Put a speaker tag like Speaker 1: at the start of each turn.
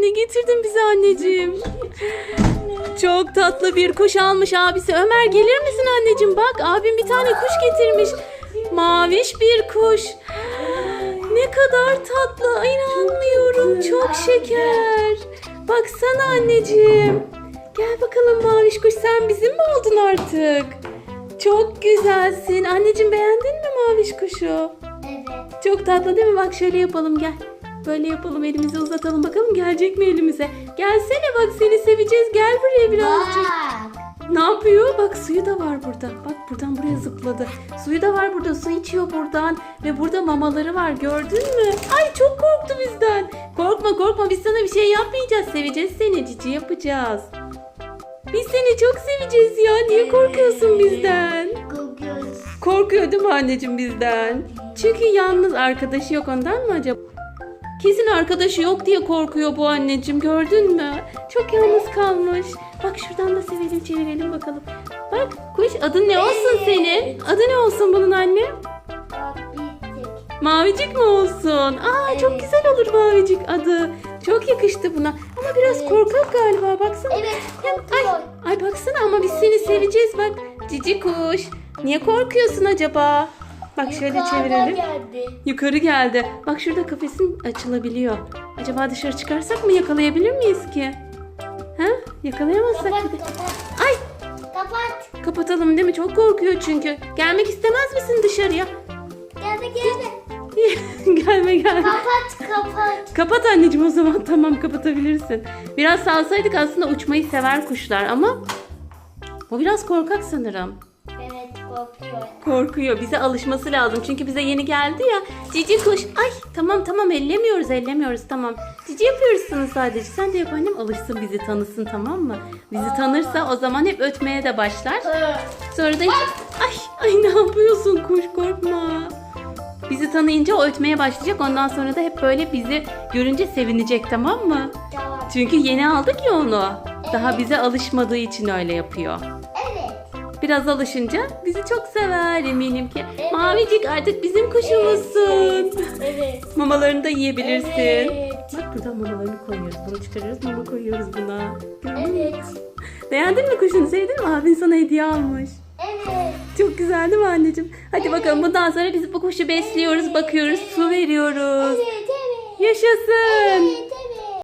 Speaker 1: ne getirdin bize anneciğim? Çok tatlı bir kuş almış abisi. Ömer gelir misin anneciğim? Bak abim bir tane kuş getirmiş. Maviş bir kuş. Ne kadar tatlı. İnanmıyorum. Çok şeker. Baksana anneciğim. Gel bakalım maviş kuş. Sen bizim mi oldun artık? Çok güzelsin. Anneciğim beğendin mi maviş kuşu?
Speaker 2: Evet.
Speaker 1: Çok tatlı değil mi? Bak şöyle yapalım gel. Böyle yapalım elimizi uzatalım bakalım gelecek mi elimize? Gelsene bak seni seveceğiz. Gel buraya birazcık.
Speaker 2: Bak.
Speaker 1: Ne yapıyor? Bak suyu da var burada. Bak buradan buraya zıpladı. Suyu da var burada. Su içiyor buradan. Ve burada mamaları var. Gördün mü? Ay çok korktu bizden. Korkma korkma biz sana bir şey yapmayacağız. Seveceğiz seni. Cici yapacağız. Biz seni çok seveceğiz ya. Niye korkuyorsun bizden?
Speaker 2: Korkuyoruz.
Speaker 1: Korkuyor değil mi anneciğim bizden? Çünkü yalnız arkadaşı yok ondan mı acaba? Kesin arkadaşı yok diye korkuyor bu anneciğim gördün mü? Çok yalnız kalmış. Bak şuradan da sevelim çevirelim bakalım. Bak kuş adın ne olsun senin? Adı ne olsun bunun anne? Mavicik mi olsun? Aa çok
Speaker 2: Evet.
Speaker 1: güzel olur Mavicik adı. Çok yakıştı buna. Ama biraz
Speaker 2: Evet.
Speaker 1: korkak galiba baksana.
Speaker 2: Evet
Speaker 1: Ay,
Speaker 2: korkuyor.
Speaker 1: ay baksana ama biz seni seveceğiz bak. Cici kuş. Niye korkuyorsun acaba? Bak şöyle çevirelim.
Speaker 2: geldi.
Speaker 1: Yukarı geldi. Bak şurada kafesin açılabiliyor. Acaba dışarı çıkarsak mı yakalayabilir miyiz ki? Ha? Yakalayamazsak
Speaker 2: Kapat
Speaker 1: bir de.
Speaker 2: kapat.
Speaker 1: Ay
Speaker 2: Kapat.
Speaker 1: kapatalım değil mi? Çok korkuyor çünkü. Gelmek istemez misin dışarıya?
Speaker 2: Gelme gelme.
Speaker 1: gelme gelme.
Speaker 2: Kapat kapat.
Speaker 1: Kapat anneciğim o zaman. Tamam kapatabilirsin. Biraz salsaydık aslında uçmayı sever kuşlar ama bu biraz korkak sanırım.
Speaker 2: Korkuyor.
Speaker 1: Bize alışması lazım. Çünkü bize yeni geldi ya. Cici kuş. Ay tamam tamam ellemiyoruz ellemiyoruz tamam. Cici yapıyorsunuz sadece. Sen de yap annem alışsın bizi tanısın tamam mı? Bizi tanırsa o zaman hep ötmeye de başlar. Sonra da hiç... Ay ay ne yapıyorsun kuş korkma. Bizi tanıyınca o ötmeye başlayacak. Ondan sonra da hep böyle bizi görünce sevinecek tamam mı? Çünkü yeni aldık ya onu. Daha bize alışmadığı için öyle yapıyor.
Speaker 2: Evet.
Speaker 1: Biraz alışınca bizi çok sever eminim ki.
Speaker 2: Evet.
Speaker 1: Mavicik artık bizim kuşumuzsun.
Speaker 2: Evet.
Speaker 1: Mamalarını da yiyebilirsin.
Speaker 2: Evet.
Speaker 1: Bak buradan mamalarını koyuyoruz. Bunu çıkarıyoruz mama koyuyoruz buna.
Speaker 2: Evet.
Speaker 1: Beğendin mi kuşunu sevdin mi? Abin sana hediye almış.
Speaker 2: Evet.
Speaker 1: Çok güzel değil mi anneciğim? Hadi bakalım bundan sonra biz bu kuşu besliyoruz, bakıyoruz, su veriyoruz.
Speaker 2: Evet. Evet.
Speaker 1: Yaşasın.
Speaker 2: Evet.